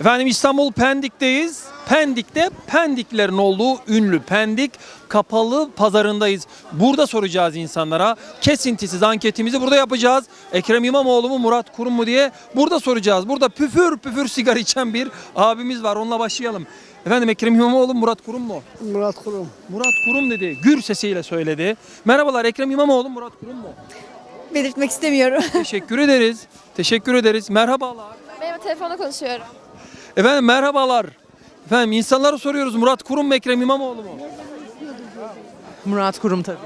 Efendim İstanbul Pendik'teyiz. Pendik'te Pendiklerin olduğu ünlü Pendik kapalı pazarındayız. Burada soracağız insanlara. Kesintisiz anketimizi burada yapacağız. Ekrem İmamoğlu mu Murat Kurum mu diye burada soracağız. Burada püfür püfür sigara içen bir abimiz var. Onunla başlayalım. Efendim Ekrem İmamoğlu mu Murat Kurum mu? Murat Kurum. Murat Kurum dedi. Gür sesiyle söyledi. Merhabalar Ekrem İmamoğlu mu Murat Kurum mu? belirtmek istemiyorum. Teşekkür ederiz. Teşekkür ederiz. Merhabalar. Merhaba telefonla konuşuyorum. Efendim merhabalar. Efendim insanlara soruyoruz Murat Kurum mu Ekrem İmamoğlu mu? Murat Kurum tabii.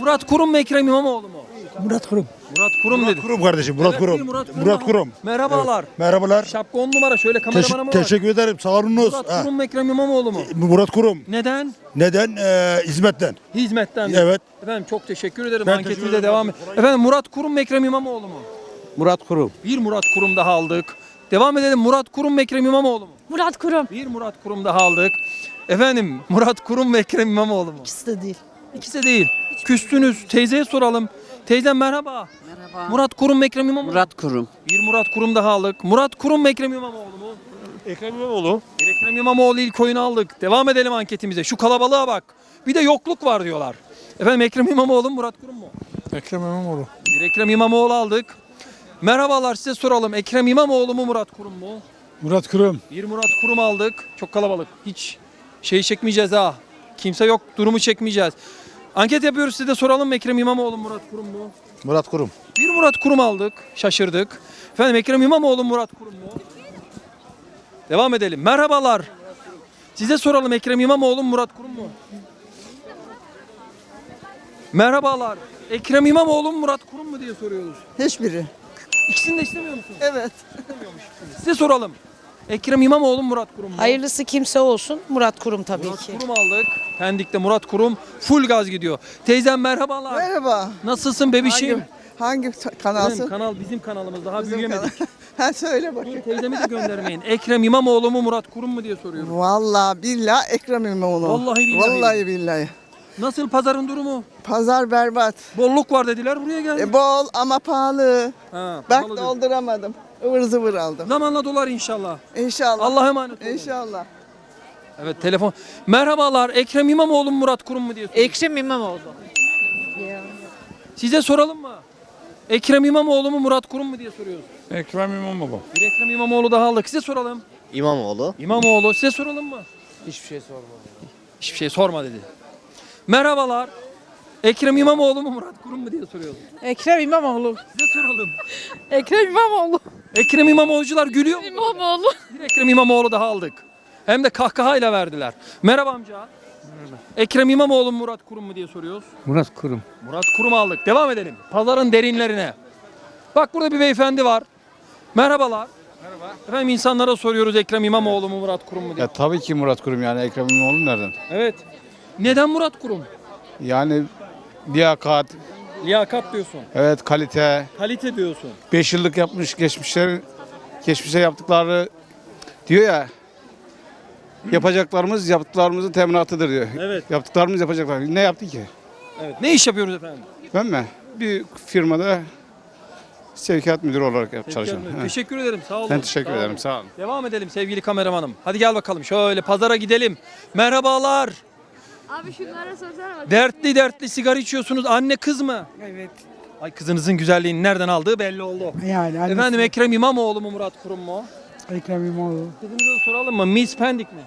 Murat Kurum mu Ekrem İmamoğlu mu? Murat Kurum. Murat Kurum dedi. Kurum kardeşim Murat Evet, Kurum. Murat Kurum. Murat Kurum. Merhabalar. Merhabalar. Şapka on numara şöyle Teş- kameramana bak. teşekkür ederim. Sağ olunuz. Murat Ha. Kurum mu Ekrem İmamoğlu mu? Murat Kurum. Neden? Neden? Ee, hizmetten. Hizmetten mi? Evet. Efendim çok teşekkür ederim. Ben Anketimize teşekkür ederim. devam et. Efendim Murat Kurum mu Ekrem İmamoğlu mu? Murat Kurum. Bir Murat Kurum daha aldık. Devam edelim. Murat Kurum mu Ekrem İmamoğlu mu? Murat Kurum. Bir Murat Kurum daha aldık. Efendim Murat Kurum mu Ekrem İmamoğlu mu? İkisi de değil. İkisi de değil. Küstünüz. Teyzeye soralım. Teyzem merhaba. Merhaba. Murat Kurum mu Ekrem İmamoğlu? Murat Kurum. Bir Murat Kurum daha aldık. Murat Kurum mu Ekrem İmamoğlu mu? Ekrem İmamoğlu. Bir Ekrem İmamoğlu ilk oyunu aldık. Devam edelim anketimize. Şu kalabalığa bak. Bir de yokluk var diyorlar. Efendim Ekrem İmamoğlu mu Murat Kurum mu? Ekrem İmamoğlu. Bir Ekrem İmamoğlu aldık. Merhabalar size soralım. Ekrem İmamoğlu mu Murat Kurum mu? Murat Kurum. Bir Murat Kurum aldık. Çok kalabalık. Hiç şey çekmeyeceğiz ha. Kimse yok. Durumu çekmeyeceğiz. Anket yapıyoruz size de soralım mı Ekrem İmamoğlu mu Murat Kurum mu? Murat Kurum. Bir Murat Kurum aldık. Şaşırdık. Efendim Ekrem İmamoğlu Murat Kurum mu? Devam edelim. Merhabalar. Size soralım Ekrem İmamoğlu Murat Kurum mu? Merhabalar. Ekrem İmamoğlu Murat Kurum mu diye soruyoruz. Hiçbiri. İkisini de istemiyor musunuz? Evet. Size soralım. Ekrem İmamoğlu Murat Kurum mu? Hayırlısı kimse olsun Murat Kurum tabii Murat ki. Kurum aldık. Pendik'te Murat Kurum full gaz gidiyor. Teyzem merhabalar. Merhaba. Nasılsın bebişim? Hangi Efendim, kanalsın? kanal bizim kanalımız daha Bizim büyüyemedik. kanal. ha söyle bakayım. Teyzemi de göndermeyin. Ekrem İmamoğlu mu Murat Kurum mu diye soruyorum. Vallahi billahi Ekrem İmamoğlu. Vallahi billahi. Vallahi billahi. Nasıl pazarın durumu? Pazar berbat. Bolluk var dediler buraya geldik. E, bol ama pahalı. Ha, Bak pahalı diyor. dolduramadım. Ivır zıvır aldım. Zamanla dolar inşallah. İnşallah. Allah'a emanet olun. İnşallah. Evet telefon. Merhabalar Ekrem İmamoğlu mu Murat Kurum mu diye soruyorum. Ekrem İmamoğlu. Size soralım mı? Ekrem İmamoğlu mu Murat Kurum mu diye soruyoruz. Ekrem İmamoğlu. Bir Ekrem İmamoğlu daha aldık. Size soralım. İmamoğlu. İmamoğlu size soralım mı? Hiçbir şey sorma. Hiçbir şey sorma dedi. Merhabalar. Ekrem İmamoğlu mu Murat Kurum mu diye soruyoruz. Ekrem İmamoğlu. Size soralım. Ekrem İmamoğlu. Ekrem İmamoğlucular gülüyor mu? İmamoğlu. Bir Ekrem İmamoğlu daha aldık. Hem de kahkahayla verdiler. Merhaba amca. Ekrem İmamoğlu mu Murat Kurum mu diye soruyoruz. Murat Kurum. Murat Kurum aldık. Devam edelim. Pazarın derinlerine. Bak burada bir beyefendi var. Merhabalar. Merhaba. Efendim insanlara soruyoruz Ekrem İmamoğlu mu Murat Kurum mu diye. Ya tabii ki Murat Kurum yani Ekrem İmamoğlu nereden? Evet. Neden Murat Kurum? Yani liyakat, Liyakat diyorsun. evet kalite, Kalite diyorsun. 5 yıllık yapmış geçmişler, geçmişe yaptıkları diyor ya yapacaklarımız yaptıklarımızın teminatıdır diyor. Evet. Yaptıklarımız yapacaklar. Ne yaptı ki? Evet. Ne iş yapıyoruz efendim? Ben mi? Bir firmada sevkiyat müdürü olarak yap, çalışıyorum. Teşekkür, Ha. teşekkür ederim. Sağ olun. Ben teşekkür Sağ ederim. olun. Sağ olun. Devam edelim sevgili kameramanım. Hadi gel bakalım. Şöyle pazara gidelim. Merhabalar. Abi şunlara sorsana bak. Dertli dertli sigara içiyorsunuz. Anne kız mı? Evet. Ay kızınızın güzelliğini nereden aldığı belli oldu. Yani annesi- Efendim Ekrem İmamoğlu mu Murat Kurum mu? Ekrem İmamoğlu. Kızımıza da soralım mı? Miss Pendik mi?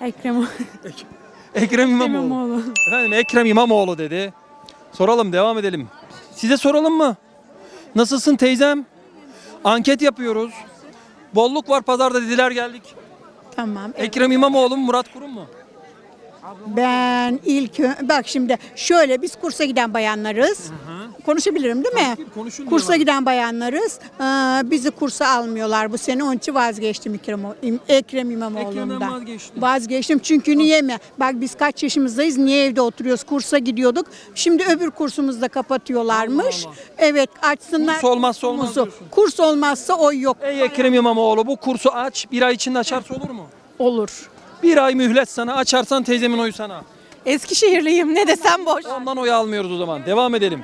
Ekrem Ekrem İmamoğlu. Efendim Ekrem İmamoğlu dedi. Soralım devam edelim. Size soralım mı? Nasılsın teyzem? Anket yapıyoruz. Bolluk var pazarda dediler geldik. Tamam. Ekrem İmamoğlu mu Murat Kurum mu? Ben ilk bak şimdi şöyle biz kursa giden bayanlarız. Konuşabilirim değil mi? Konuşun Kursa diyorlar. giden bayanlarız. Ee, bizi kursa almıyorlar bu sene. Onun için vazgeçtim Ekrem, Ekrem İmamoğlu'ndan. Ekrem'den vazgeçtin. Vazgeçtim çünkü niye mi? Bak biz kaç yaşımızdayız? Niye evde oturuyoruz? Kursa gidiyorduk. Şimdi öbür kursumuzu da kapatıyorlarmış. Allah Allah. Evet açsınlar. Kurs olmazsa olmaz diyorsun. Kurs olmazsa oy yok. Ey Ekrem İmamoğlu bu kursu aç. Bir ay içinde açarsa olur mu? Olur. Bir ay mühlet sana. Açarsan teyzemin oyu sana. Eskişehirliyim ne desem boş. Ondan oy almıyoruz o zaman. Devam edelim.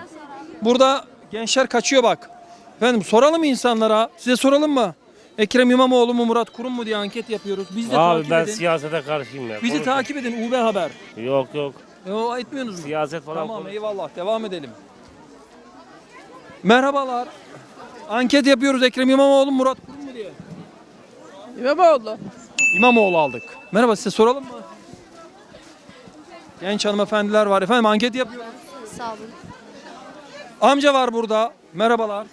Burada gençler kaçıyor bak. Efendim soralım mı insanlara? Size soralım mı? Ekrem İmamoğlu mu Murat Kurum mu diye anket yapıyoruz. Biz de Abi takip ben edin. siyasete karşıyım ya. Bizi Konuş- takip edin UB Haber. Yok yok. E, o etmiyorsunuz mu? Siyaset falan Tamam konuş- eyvallah devam edelim. Merhabalar. Anket yapıyoruz Ekrem İmamoğlu mu Murat Kurum mu diye. İmamoğlu. İmamoğlu aldık. Merhaba size soralım mı? Genç hanımefendiler var efendim anket yapıyoruz. Sağ olun. Amca var burada. Merhabalar.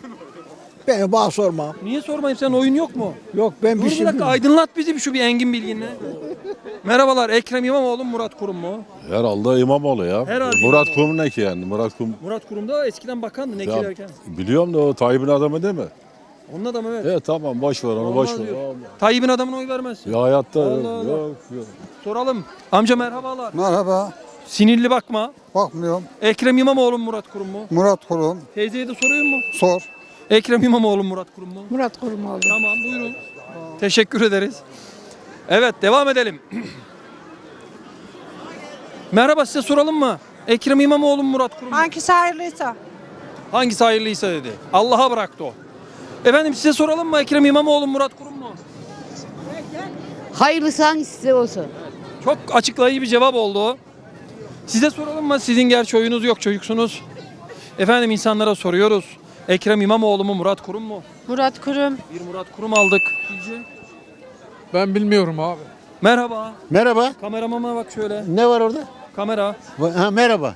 Ben bana sorma. Niye sormayayım senin oyun yok mu? Yok ben Dur bir bir şey dakika aydınlat bizi bir şu bir engin bilginle. Merhabalar Ekrem İmamoğlu mu Murat Kurum mu? Herhalde İmamoğlu ya. Herhalde Murat İmamoğlu. Kurum ne ki yani? Murat Kurum Murat Kurum da eskiden bakandı ne ya, derken. biliyorum da o Tayyip'in adamı değil mi? Onun adamı evet. Evet tamam boş ver onu boş ver. diyor. Tayyip'in adamına oy vermezsin. Ya hayatta Allah yok, Allah. yok yok. Soralım. Amca merhabalar. Merhaba. Sinirli bakma. Bakmıyorum. Ekrem İmamoğlu mu Murat Kurum mu? Murat Kurum. Teyzeye de sorayım mı? Sor. Ekrem İmamoğlu mu Murat Kurum mu? Murat Kurum oldu. Tamam buyurun. Teşekkür ederiz. Evet devam edelim. Merhaba size soralım mı? Ekrem İmamoğlu mu Murat Kurum mu? Hangisi hayırlıysa. Hangisi hayırlıysa dedi. Allah'a bıraktı o. Efendim size soralım mı Ekrem İmamoğlu mu Murat Kurum mu? Hayırlısı hangisi olsun. Çok açıklayıcı bir cevap oldu. Size soralım mı? Sizin gerçi oyunuz yok çocuksunuz. Efendim insanlara soruyoruz. Ekrem İmamoğlu mu Murat Kurum mu? Murat Kurum. Bir Murat Kurum aldık. Sizce? Ben bilmiyorum abi. Merhaba. Merhaba. Kameramama bak şöyle. Ne var orada? Kamera. Ha, merhaba.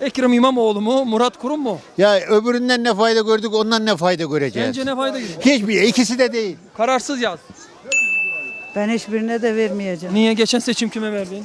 Ekrem İmamoğlu mu Murat Kurum mu? Ya öbüründen ne fayda gördük ondan ne fayda göreceğiz? Sence ne fayda gibi? Hiçbir ikisi de değil. Kararsız yaz. Ben hiçbirine de vermeyeceğim. Niye geçen seçim kime verdin?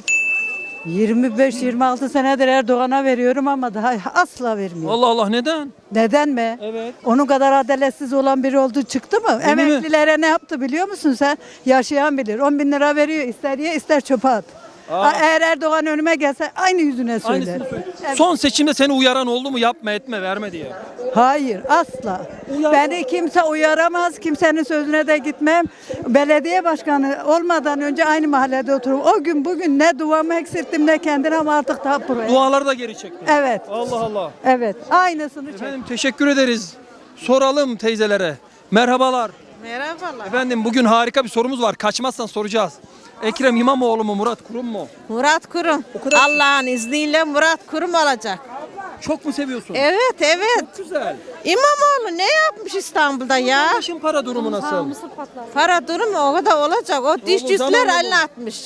25-26 senedir Erdoğan'a veriyorum ama daha asla vermiyorum. Allah Allah neden? Neden mi? Evet. Onun kadar adaletsiz olan biri oldu çıktı mı? Değil mi? Emeklilere ne yaptı biliyor musun sen? Yaşayan bilir. 10 bin lira veriyor ister ye ister çöpe at. Aa. Eğer Erdoğan önüme gelse aynı yüzüne söyler. Aynısını söyle. Evet. Son seçimde seni uyaran oldu mu? Yapma etme verme diye. Hayır asla. Uyar- Beni kimse uyaramaz. Kimsenin sözüne de gitmem. Belediye başkanı olmadan önce aynı mahallede otururum. O gün bugün ne duamı eksilttim ne kendine ama artık daha buraya. Duaları da geri çektin. Evet. Allah Allah. Evet. Aynısını çek. Efendim teşekkür ederiz. Soralım teyzelere. Merhabalar. Merhabalar. Efendim bugün harika bir sorumuz var. Kaçmazsan soracağız. Ekrem İmamoğlu mu Murat Kurum mu? Murat Kurum. O kadar- Allah'ın izniyle Murat Kurum olacak. Çok mu seviyorsun? Evet evet. Çok güzel. İmamoğlu ne yapmış İstanbul'da ya? Başın para durumu nasıl? Para durumu o kadar olacak. O diş zaman cüsler oldu. eline atmış.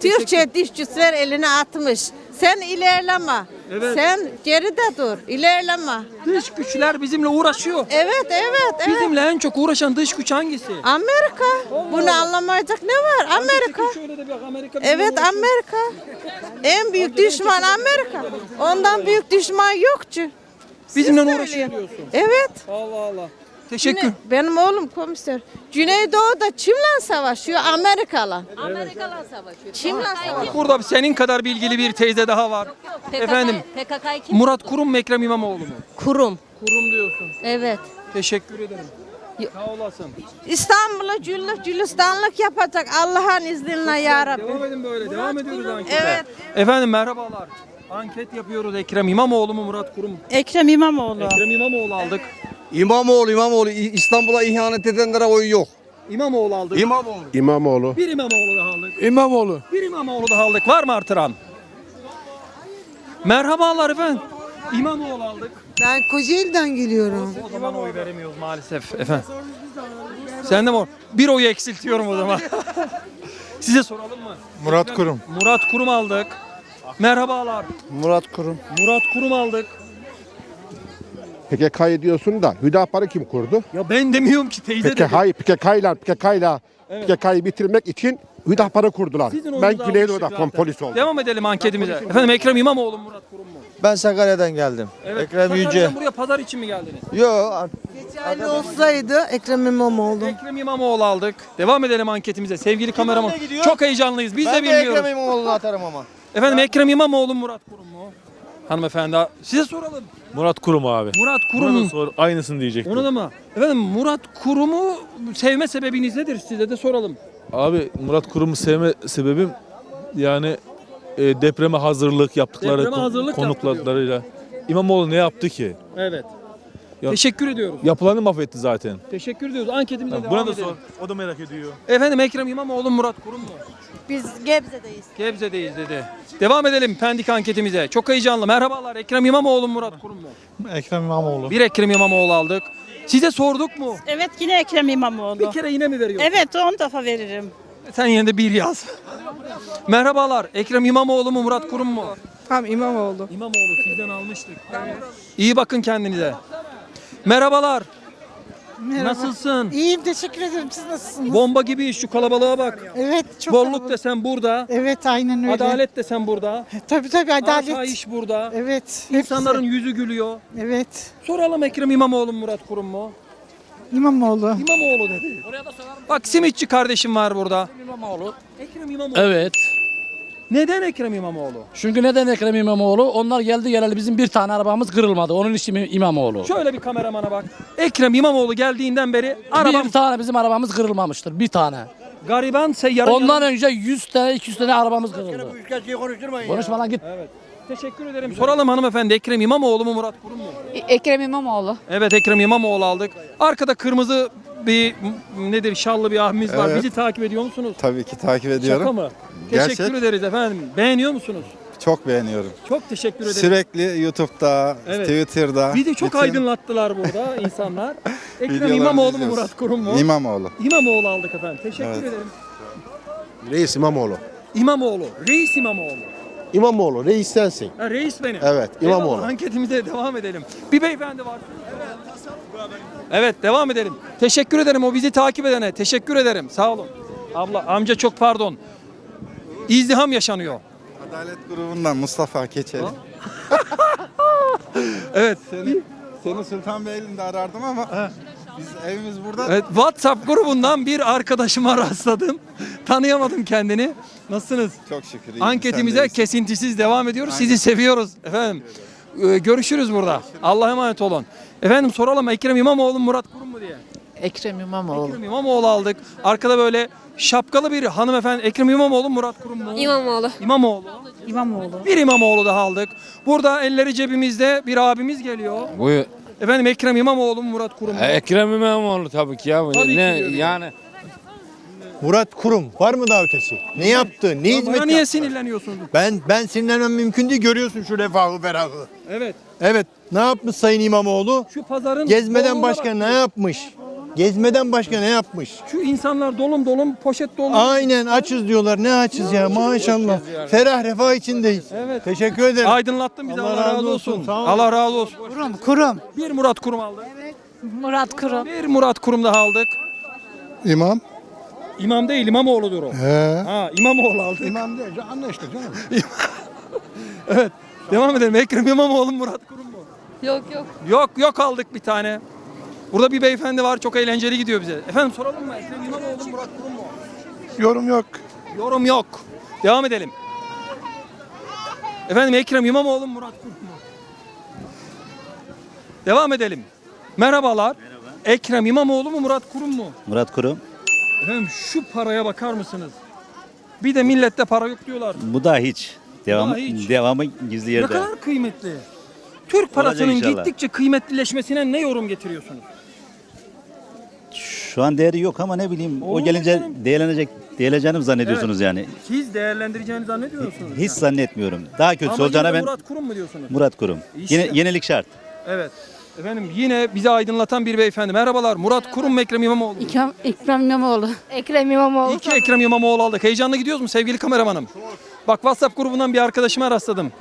Türkçe diş cüsler eline atmış. Sen ilerleme. Evet. Sen geride dur. İlerleme. Dış güçler bizimle uğraşıyor. Evet evet evet. Bizimle en çok uğraşan dış güç hangisi? Amerika. Bunu anlamayacak ne var? Amerika. Çekin şöyle de bak Amerika bizimle Evet uğraşıyor. Amerika. En büyük düşman Amerika. Ondan büyük düşman yok ki. Bizimle uğraşıyor diyorsun. Evet. Allah Allah. Teşekkür. Güney- benim oğlum komiser. Güneydoğu'da kimle savaşıyor? Amerika'la. Amerika'la savaşıyor. Kimle savaşıyor? Burada senin kadar bilgili bir teyze daha var. Efendim PKK kim? Murat Kurum mu Ekrem İmamoğlu mu? Kurum. Kurum diyorsun. Evet. Teşekkür ederim. Sağ olasın. İstanbul'u cüllük cülistanlık yapacak Allah'ın izniyle ya Rabbi. Devam edin böyle. Devam ediyoruz ankete. Evet. Efendim merhabalar. Anket yapıyoruz. Ekrem İmamoğlu mu Murat Kurum mu? Ekrem İmamoğlu. Ekrem İmamoğlu aldık. İmamoğlu İmamoğlu İstanbul'a ihanet edenlere oy yok. İmamoğlu aldık. İmamoğlu. İmamoğlu. bir İmamoğlu daha aldık. İmamoğlu. Bir İmamoğlu daha aldık. Var mı artıran? Merhabalar efendim. İmamoğlu aldık. Ben Kocaeli'den geliyorum. O zaman oy veremiyoruz maalesef efendim. Sen de mi? o- Bir oyu eksiltiyorum o zaman. Size soralım mı? Murat Kurum. Murat Kurum aldık. Merhabalar. Murat Kurum. Murat Kurum aldık. PKK diyorsun da Hüdapar'ı kim kurdu? Ya ben demiyorum ki teyze dedi. PKK, PKK'yla PKK'yla PKK'yı bitirmek için Hüdapar'ı kurdular. Sizin Ben oyunuzu almıştık Güneydoğu'da zaten. polis oldum. Devam edelim anketimize. Efendim Ekrem İmamoğlu mu Murat Kurum mu? Ben Sakarya'dan geldim. Evet. Ekrem Yüce. Sakarya'dan buraya pazar için mi geldiniz? Yo Yani olsaydı Ekrem İmamoğlu. Ekrem İmamoğlu aldık. Devam edelim anketimize. Sevgili kameraman. Çok heyecanlıyız. Biz de bilmiyoruz. İmamoğlu'nu atarım ama. Efendim Ekrem İmamoğlu mu Murat Kurum mu? Hanımefendi size soralım. Murat Kurum abi. Murat Kurum'un sor, aynısını diyecektim. Onu da mı? Efendim Murat Kurum'u sevme sebebiniz nedir size de soralım. Abi Murat Kurum'u sevme sebebim yani e, depreme hazırlık yaptıkları Depreme kon- hazırlık konuklarıyla. İmamoğlu ne yaptı ki? Evet. Ya- Teşekkür ediyoruz. Yapılanı mahvetti zaten. Teşekkür ediyoruz. Anketimize devam Buna da edelim. sor. O da merak ediyor. Efendim Ekrem İmamoğlu Murat Kurum mu? Biz Gebze'deyiz. Gebze'deyiz dedi. Devam edelim Pendik anketimize. Çok heyecanlı. Merhabalar. Ekrem İmamoğlu mu, Murat Kurum mu? Ekrem İmamoğlu. Bir Ekrem İmamoğlu aldık. Size sorduk mu? Evet yine Ekrem İmamoğlu. Bir kere yine mi veriyorsun? Evet 10 defa veririm. Sen yine de bir yaz. Merhabalar. Ekrem İmamoğlu mu Murat Kurum mu? Tamam İmamoğlu. İmamoğlu sizden almıştık. İyi bakın kendinize. Merhabalar. Nasılsın? İyiyim teşekkür ederim. Siz nasılsınız? Bomba gibi şu kalabalığa bak. Evet çok Bolluk kalabalık. desen burada. Evet aynen öyle. Adalet desen burada. Tabii tabii adalet. Asayiş burada. Evet. hepsi. İnsanların yüzü gülüyor. Evet. Soralım Ekrem İmamoğlu mu Murat Kurum mu? İmamoğlu. İmamoğlu dedi. Bak simitçi kardeşim var burada. İmamoğlu. Ekrem İmamoğlu. Evet. Neden Ekrem İmamoğlu? Çünkü neden Ekrem İmamoğlu? Onlar geldi geleli bizim bir tane arabamız kırılmadı. Onun için İmamoğlu. Şöyle bir kameramana bak. Ekrem İmamoğlu geldiğinden beri arabam Bir tane bizim arabamız kırılmamıştır. Bir tane. gariban seyyarın Ondan önce 100 tane 200 tane arabamız kırıldı. Konuşma lan git. Teşekkür ederim. Soralım hanımefendi Ekrem İmamoğlu mu Murat Kurum mu? Ekrem İmamoğlu. Evet Ekrem İmamoğlu aldık. Arkada kırmızı bir nedir şallı bir abimiz var. Bizi takip ediyor musunuz? Tabii ki takip Şaka mı? Teşekkür Gerçek. ederiz efendim. Beğeniyor musunuz? Çok beğeniyorum. Çok teşekkür ederim. Sürekli YouTube'da, Evet. Twitter'da. Bizi çok bütün aydınlattılar burada insanlar. Ekrem videolarınızı İmamoğlu mu izliyoruz. Murat Kurum mu? İmamoğlu. İmamoğlu aldık efendim. Teşekkür Evet. ederim. Reis İmamoğlu. İmamoğlu. Reis İmamoğlu. İmamoğlu reis sensin. Ha, reis benim. Evet, İmamoğlu. Eyvallah, anketimize devam edelim. Bir beyefendi var. Evet devam edelim. Teşekkür ederim o bizi takip edene. Teşekkür ederim. Sağ olun. Abla amca çok pardon. İzdiham yaşanıyor. Adalet grubundan Mustafa Keçeli. Evet. Seni Sultanbeyli'nde arardım ama biz evimiz burada. Evet, WhatsApp grubundan bir arkadaşıma rastladım. Tanıyamadım kendini. Nasılsınız? Çok şükür. iyiyim. Anketimize Sen de iyisin. kesintisiz devam ediyoruz. Sizi seviyoruz efendim. Ee, görüşürüz burada. Allah'a emanet olun. Efendim soralım Ekrem İmamoğlu mu, Murat Kurum mu diye. Ekrem İmamoğlu. Ekrem İmamoğlu aldık. Arkada böyle şapkalı bir hanımefendi. Ekrem İmamoğlu mu, Murat Kurum mu? İmamoğlu. İmamoğlu. İmamoğlu. Bir İmamoğlu daha aldık. Burada elleri cebimizde bir abimiz geliyor. Buyur. Efendim Ekrem İmamoğlu mu, Murat Kurum mu? Ekrem İmamoğlu tabii ki ya. Tabii ki ne diyorum. yani Murat Kurum var mı daha ötesi? Ne yaptı? Ne Bana niye sinirleniyorsunuz? Ben ben sinirlenmem mümkün değil görüyorsun şu refahı ferahı. Evet. Evet ne yapmış Sayın İmamoğlu? Şu pazarın Gezmeden başka bak. ne yapmış? Gezmeden başka ne yapmış? Şu insanlar dolum dolum poşet dolu. Aynen açız diyorlar. Ne açız ya maşallah. Ferah refah içindeyiz. Evet. Teşekkür ederim. Aydınlattın bizi. Allah, razı olsun. Sağ ol. Allah razı olsun. Kurum. Kurum. Bir Murat Kurum aldık. Murat Kurum. Bir Murat Kurum daha aldık. İmam. İmam değil İmamoğlu'dur o. He. Ha İmamoğlu aldık. İmam değil. Anla işte canım. Evet. Devam edelim. Ekrem İmamoğlu Murat Kurum mu? Yok yok. Yok yok aldık bir tane. Burada bir beyefendi var çok eğlenceli gidiyor bize. Efendim soralım mı? Ekrem İmamoğlu Murat Kurum mu? Yorum yok. Yorum yok. Devam edelim. Efendim Ekrem İmamoğlu mu, Murat Kurum mu? Devam edelim. Merhabalar. Ekrem İmamoğlu mu Murat Kurum mu? Murat Kurum. Efendim şu paraya bakar mısınız? Bir de millette para yok diyorlar. Bu da hiç. Devamı- hiç. devamı gizli Ne kadar kıymetli. Türk parasının gittikçe kıymetlileşmesine ne yorum getiriyorsunuz? Şu an değeri yok ama ne bileyim Olur canım. değerlenecek değerleneceğini mi zannediyorsunuz yani? Siz değerlendireceğini zannediyor musunuz? Hiç zannetmiyorum. Daha kötüsü Ama olacağına ben Murat Kurum mu diyorsunuz? Murat Kurum. İşte. Yine yenilik şart. Evet. Efendim yine bizi aydınlatan bir beyefendi. Merhabalar. Murat Kurum mu Ekrem İmamoğlu? mu? Ekrem, Ekrem İmamoğlu. Ekrem İmamoğlu. İki Ekrem İmamoğlu aldık. Heyecanlı gidiyoruz mu sevgili kameramanım? Bak WhatsApp grubundan bir arkadaşıma rastladım.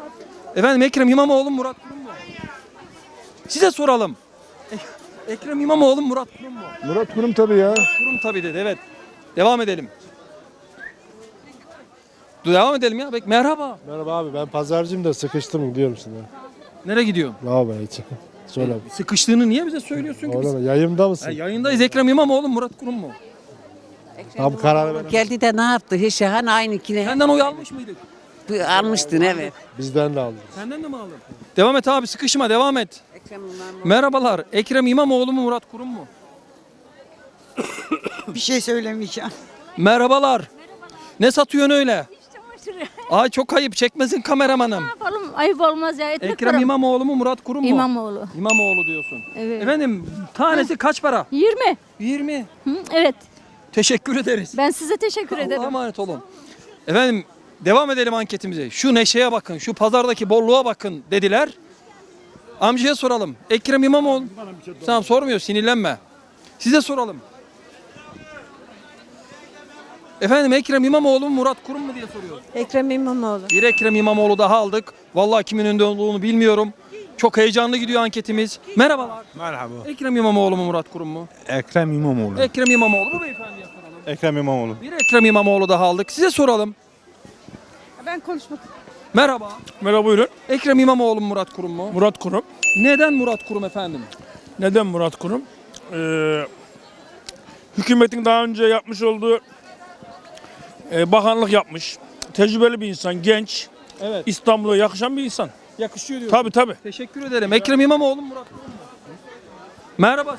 Efendim Ekrem İmamoğlu mu, Murat Kurum mu? Size soralım. E- Ekrem İmamoğlu mu, Murat Kurum mu? Murat Kurum tabii ya. Kurum tabii dedi evet. Devam edelim. Dur, Devam edelim ya. Bek merhaba. Merhaba abi ben pazarcıyım da sıkıştım gidiyor musun ya? Nereye gidiyorsun? Ne yapayım hiç? Söyle. Sıkıştığını niye bize söylüyorsun ki? biz? Oğlum yayında Ha, mısın? yayındayız. Ekrem İmamoğlu mu, Murat Kurum mu? Tam kararı ver. Geldi de ne yaptı? Hiç hani aynı Senden oy almış mıydık? almıştın evet. Bizden de aldı. Senden de mi aldın? Devam et abi sıkışma devam et. Merhabalar. Ekrem İmamoğlu mu Murat Kurum mu? Bir şey söylemeyeceğim. Merhabalar. Ne satıyorsun öyle? Ay çok ayıp çekmesin kameramanım. yapalım? Ayıp olmaz ya. Ekmek Ekrem param. İmamoğlu mu Murat Kurum mu? İmamoğlu. İmamoğlu diyorsun. Evet. Efendim tanesi kaç para? 20. 20. Hı, evet. Teşekkür ederiz. Ben size teşekkür Allah'a ederim. emanet olun. Efendim devam edelim anketimize. Şu neşeye bakın, şu pazardaki bolluğa bakın dediler. Amcaya soralım. Ekrem İmamoğlu. Tamam sormuyor, sinirlenme. Size soralım. Efendim Ekrem İmamoğlu mu Murat Kurum mu diye soruyoruz. Ekrem İmamoğlu. Bir Ekrem İmamoğlu daha aldık. Vallahi kimin önünde olduğunu bilmiyorum. Çok heyecanlı gidiyor anketimiz. Merhabalar. Merhaba. Ekrem İmamoğlu mu Murat Kurum mu? Ekrem İmamoğlu. Ekrem İmamoğlu mu beyefendiye soralım. Ekrem İmamoğlu. Bir Ekrem İmamoğlu daha aldık. Size soralım. Ben konuşmak Merhaba. Merhaba buyurun. Ekrem İmamoğlu mu Murat Kurum mu? Murat Kurum. Neden Murat Kurum efendim? Neden Murat Kurum? Ee, hükümetin daha önce yapmış olduğu e, bakanlık yapmış. Tecrübeli bir insan, genç. Evet. İstanbul'a yakışan bir insan. Yakışıyor diyor. Tabii tabii. Teşekkür ederim. Ekrem İmamoğlu mu Murat Kurum mu? Merhaba.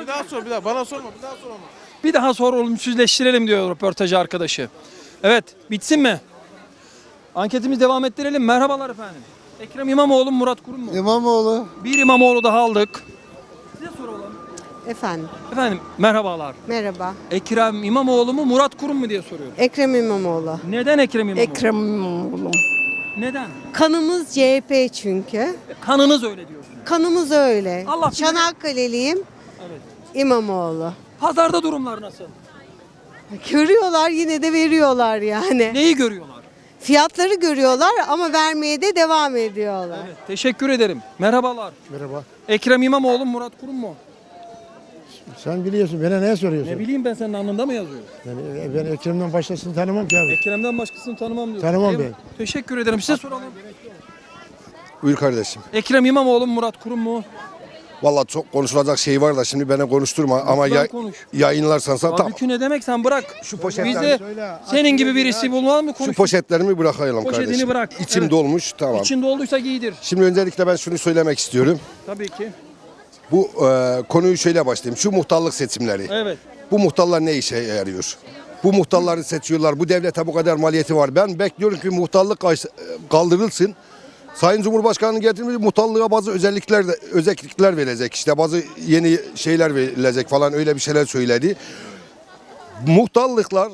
Bir daha sor bir daha bana sorma bir daha sor ama. Bir daha sor olumsuzleştirelim diyor röportajı arkadaşı. Evet. Bitsin mi? Anketimizi devam ettirelim. Merhabalar efendim. Ekrem İmamoğlu mu Murat Kurum mu? İmamoğlu. Bir İmamoğlu daha aldık. Efendim Efendim merhabalar. merhaba. Ekrem İmamoğlu mu Murat Kurum mu diye soruyorum. Ekrem İmamoğlu. Neden Ekrem İmamoğlu? İmamoğlu. Neden? Kanımız CHP çünkü. Kanınız öyle diyorsun. Kanımız öyle. Allah bilir. Çanakkale'liyim. Evet. İmamoğlu. Pazarda durumlar nasıl? Görüyorlar yine de veriyorlar yani. Neyi görüyorlar? Fiyatları görüyorlar ama vermeye de devam ediyorlar. Evet, teşekkür ederim. Merhabalar. Merhaba. Ekrem İmamoğlu mu, Murat Kurum mu? Sen biliyorsun bana ne soruyorsun? Ne bileyim ben senin alnında mı yazıyor? Ben, ben Ekrem'den başkasını tanımam ki abi. Ekrem'den başkasını tanımam diyor. Tanımam Eyvallah. Teşekkür ederim. Size soralım. Buyur kardeşim. Ekrem İmamoğlu mu, Murat Kurum mu? Vallahi çok konuşulacak şey var da şimdi beni konuşturma ama ya, konuş. yayınlarsan sen tamam. Halbuki ne demek sen bırak. Şu poşetler- Bizde senin gibi birisi bulmalı mı Şu konuş? poşetlerimi bırakayım Poşetini kardeşim. bırak. İçim Evet. dolmuş tamam. İçinde olduysa giydir. Şimdi öncelikle ben şunu söylemek istiyorum. Tabii ki. Bu e, konuyu şöyle başlayayım. Şu muhtarlık seçimleri. Evet. Bu muhtarlar ne işe yarıyor? Bu muhtarları seçiyorlar. Bu devlete bu kadar maliyeti var. Ben bekliyorum ki muhtarlık kays- kaldırılsın. Sayın Cumhurbaşkanı getirmiş muhtarlığa bazı özellikler de özellikler verecek. İşte bazı yeni şeyler verilecek falan öyle bir şeyler söyledi. Muhtarlıklar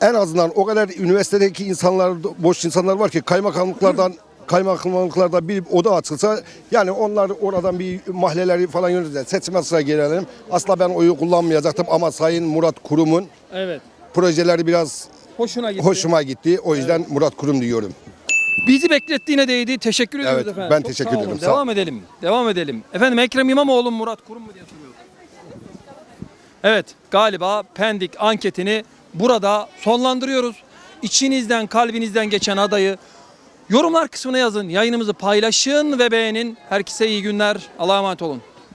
en azından o kadar üniversitedeki insanlar boş insanlar var ki kaymakamlıklardan kaymakamlıklarda bir oda açılsa yani onlar oradan bir mahalleleri falan yönetecek. Seçime sıra gelelim. Asla ben oyu kullanmayacaktım ama Sayın Murat Kurum'un Evet. projeleri biraz Hoşuna gitti. hoşuma gitti. O yüzden Murat Kurum diyorum. Bizi beklettiğine değdi. Teşekkür ediyoruz Evet, efendim. ben Çok teşekkür ederim. Devam edelim. Devam edelim. Efendim Ekrem İmamoğlu mu, Murat Kurum mu diye soruyoruz. Evet galiba Pendik anketini burada sonlandırıyoruz. İçinizden kalbinizden geçen adayı yorumlar kısmına yazın. Yayınımızı paylaşın ve beğenin. Herkese iyi günler. Allah'a emanet olun.